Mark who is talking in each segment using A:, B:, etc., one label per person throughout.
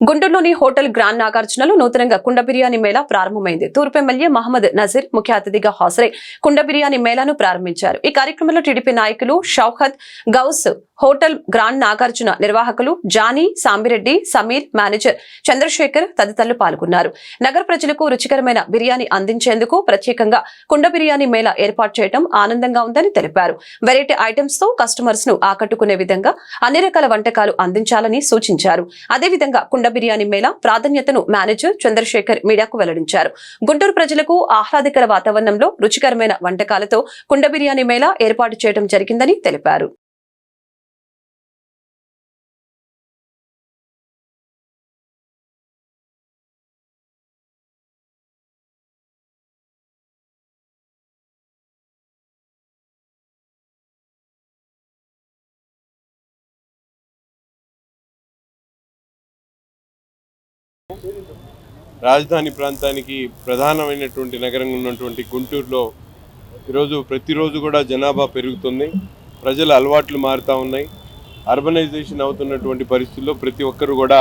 A: గుంటూరులోని hotel grand నాగార్జునలో నూతనంగా కుండ బిర్యానీ మేళా ప్రారంభమైంది. తూర్పు ఎమ్మెల్యే మహమ్మద్ నజీర్ ముఖ్య అతిథిగా హాజరై కుండ బిర్యానీ మేళాను ప్రారంభించారు. ఈ కార్యక్రమంలో టీడీపీ నాయకులు షౌహద్ గౌస్ హోటల్ గ్రాండ్ నాగార్జున నిర్వాహకులు జానీ సాంబిరెడ్డి సమీర్ మేనేజర్ చంద్రశేఖర్ తదితరులు పాల్గొన్నారు. నగర ప్రజలకు రుచికరమైన బిర్యానీ అందించేందుకు ప్రత్యేకంగా కుండ బిర్యానీ మేళ ఏర్పాటు చేయడం ఆనందంగా ఉందని తెలిపారు. వెరైటీ ఐటమ్స్తో కస్టమర్స్ను ఆకట్టుకునే విధంగా అన్ని రకాల వంటకాలు అందించాలని సూచించారు. అదేవిధంగా కుండ బిర్యానీ మేళ ప్రాధాన్యతను మేనేజర్ చంద్రశేఖర్ మీడియాకు వెల్లడించారు. గుంటూరు ప్రజలకు ఆహ్లాదకర వాతావరణంలో రుచికరమైన వంటకాలతో కుండ బిర్యానీ మేళ ఏర్పాటు చేయడం జరిగిందని తెలిపారు.
B: రాజధాని ప్రాంతానికి ప్రధానమైనటువంటి నగరంగా ఉన్నటువంటి గుంటూరులో ఈరోజు ప్రతిరోజు కూడా జనాభా పెరుగుతుంది. ప్రజల అలవాట్లు మారుతూ ఉన్నాయి. అర్బనైజేషన్ అవుతున్నటువంటి పరిస్థితుల్లో ప్రతి ఒక్కరు కూడా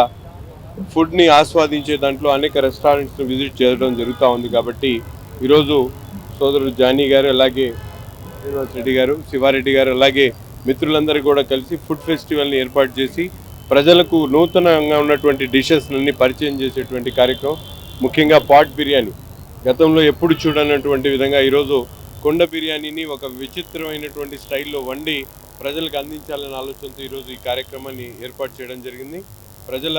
B: ఫుడ్ని ఆస్వాదించే దాంట్లో అనేక రెస్టారెంట్స్ని విజిట్ చేయడం జరుగుతూ ఉంది కాబట్టి ఈరోజు సోదరుడు జానీ గారు అలాగే శ్రీనివాస్ రెడ్డి గారు శివారెడ్డి గారు అలాగే మిత్రులందరూ కూడా కలిసి ఫుడ్ ఫెస్టివల్ని ఏర్పాటు చేసి ప్రజలకు నూతనంగా ఉన్నటువంటి డిషెస్ని పరిచయం చేసేటువంటి కార్యక్రమం ముఖ్యంగా పాట్ బిర్యానీ. గతంలో ఎప్పుడు చూడనటువంటి విధంగా ఈరోజు కొండ బిర్యానీని ఒక విచిత్రమైనటువంటి స్టైల్లో వండి ప్రజలకు అందించాలనే ఆలోచనతో ఈరోజు ఈ కార్యక్రమాన్ని ఏర్పాటు చేయడం జరిగింది. ప్రజల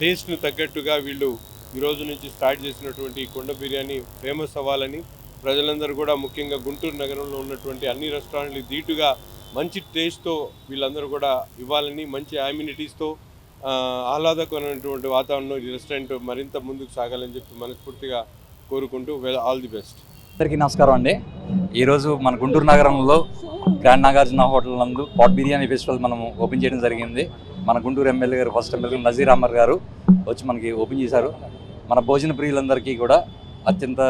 B: టేస్ట్ను తగ్గట్టుగా వీళ్ళు ఈరోజు నుంచి స్టార్ట్ చేసినటువంటి కొండ బిర్యానీ ఫేమస్ అవ్వాలని ప్రజలందరూ కూడా ముఖ్యంగా గుంటూరు నగరంలో ఉన్నటువంటి అన్ని రెస్టారెంట్లు దీటుగా మంచి టేస్ట్తో వీళ్ళందరూ కూడా ఇవ్వాలని మంచి అమ్యూనిటీస్తో ఆహ్లాదకరమైనటువంటి వాతావరణంలో ఈ రెస్టారెంట్ మరింత ముందుకు సాగాలని చెప్పి మనస్ఫూర్తిగా కోరుకుంటూ ఆల్ ది బెస్ట్.
C: అందరికీ నమస్కారం అండి. ఈరోజు మన గుంటూరు నగరంలో గ్రాండ్ నాగార్జున హోటల్ నందు పాట్ బిర్యానీ ఫెస్టివల్ మనం ఓపెన్ చేయడం జరిగింది. మన గుంటూరు ఎమ్మెల్యే గారు ఫస్ట్ ఎమ్మెల్యే నజీర్ అహ్మద్ గారు వచ్చి మనకి ఓపెన్ చేశారు. మన భోజన ప్రియులందరికీ కూడా అత్యంత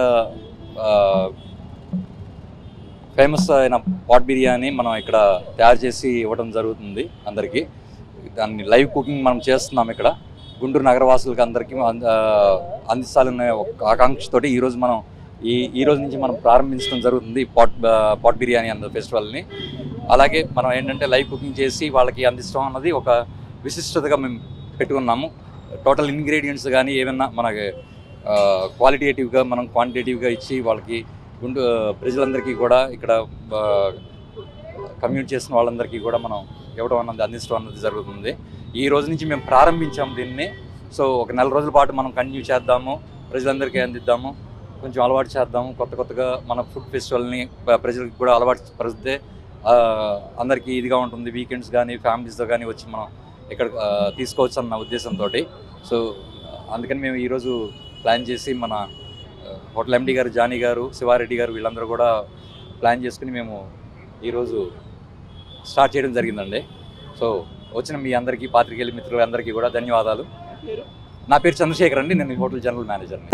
C: ఫేమస్ అయిన పాట్ బిర్యానీ మనం ఇక్కడ తయారు చేసి ఇవ్వడం జరుగుతుంది అందరికీ. దాన్ని లైవ్ కుకింగ్ మనం చేస్తున్నాం ఇక్కడ. గుంటూరు నగరవాసులకి అందరికీ అంద- అందించాలనే ఒక ఆకాంక్షతోటి ఈరోజు మనం ఈ ఈ రోజు నుంచి మనం ప్రారంభించడం జరుగుతుంది పాట్ పాట్ బిర్యానీ అన్న ఫెస్టివల్ని. అలాగే మనం ఏంటంటే లైవ్ కుకింగ్ చేసి వాళ్ళకి అందిస్తాం అన్నది ఒక విశిష్టతగా మేము పెట్టుకున్నాము. టోటల్ ఇంగ్రీడియంట్స్ కానీ ఏమైనా మనకి క్వాలిటేటివ్గా మనం క్వాంటిటేటివ్గా ఇచ్చి వాళ్ళకి గుంటూ ప్రజలందరికీ కూడా ఇక్కడ కమ్యూట్ చేసిన వాళ్ళందరికీ కూడా మనం ఇవ్వడం అన్నది అందించడం అన్నది జరుగుతుంది. ఈ రోజు నుంచి మేము ప్రారంభించాము దీన్ని. సో ఒక నెల రోజుల పాటు మనం కంటిన్యూ చేద్దాము ప్రజలందరికీ అందిద్దాము కొంచెం అలవాటు చేద్దాము కొత్త కొత్తగా మన ఫుడ్ ఫెస్టివల్ని ప్రజలకు కూడా అలవాటు పరిస్తే అందరికీ ఇదిగా ఉంటుంది వీకెండ్స్ కానీ ఫ్యామిలీస్తో కానీ వచ్చి మనం ఇక్కడ తీసుకోవచ్చు అన్న ఉద్దేశంతో సో అందుకని మేము ఈరోజు ప్లాన్ చేసి మన హోటల్ ఎండి గారు జానీ గారు శివారెడ్డి గారు వీళ్ళందరూ కూడా ప్లాన్ చేసుకుని మేము ఈరోజు స్టార్ట్ చేయడం జరిగిందండి. సో వచ్చిన మీ అందరికీ పాత్రికేయులు మిత్రులందరికీ కూడా ధన్యవాదాలు. నా పేరు చంద్రశేఖర్ అండి నేను హోటల్ జనరల్ మేనేజర్ని.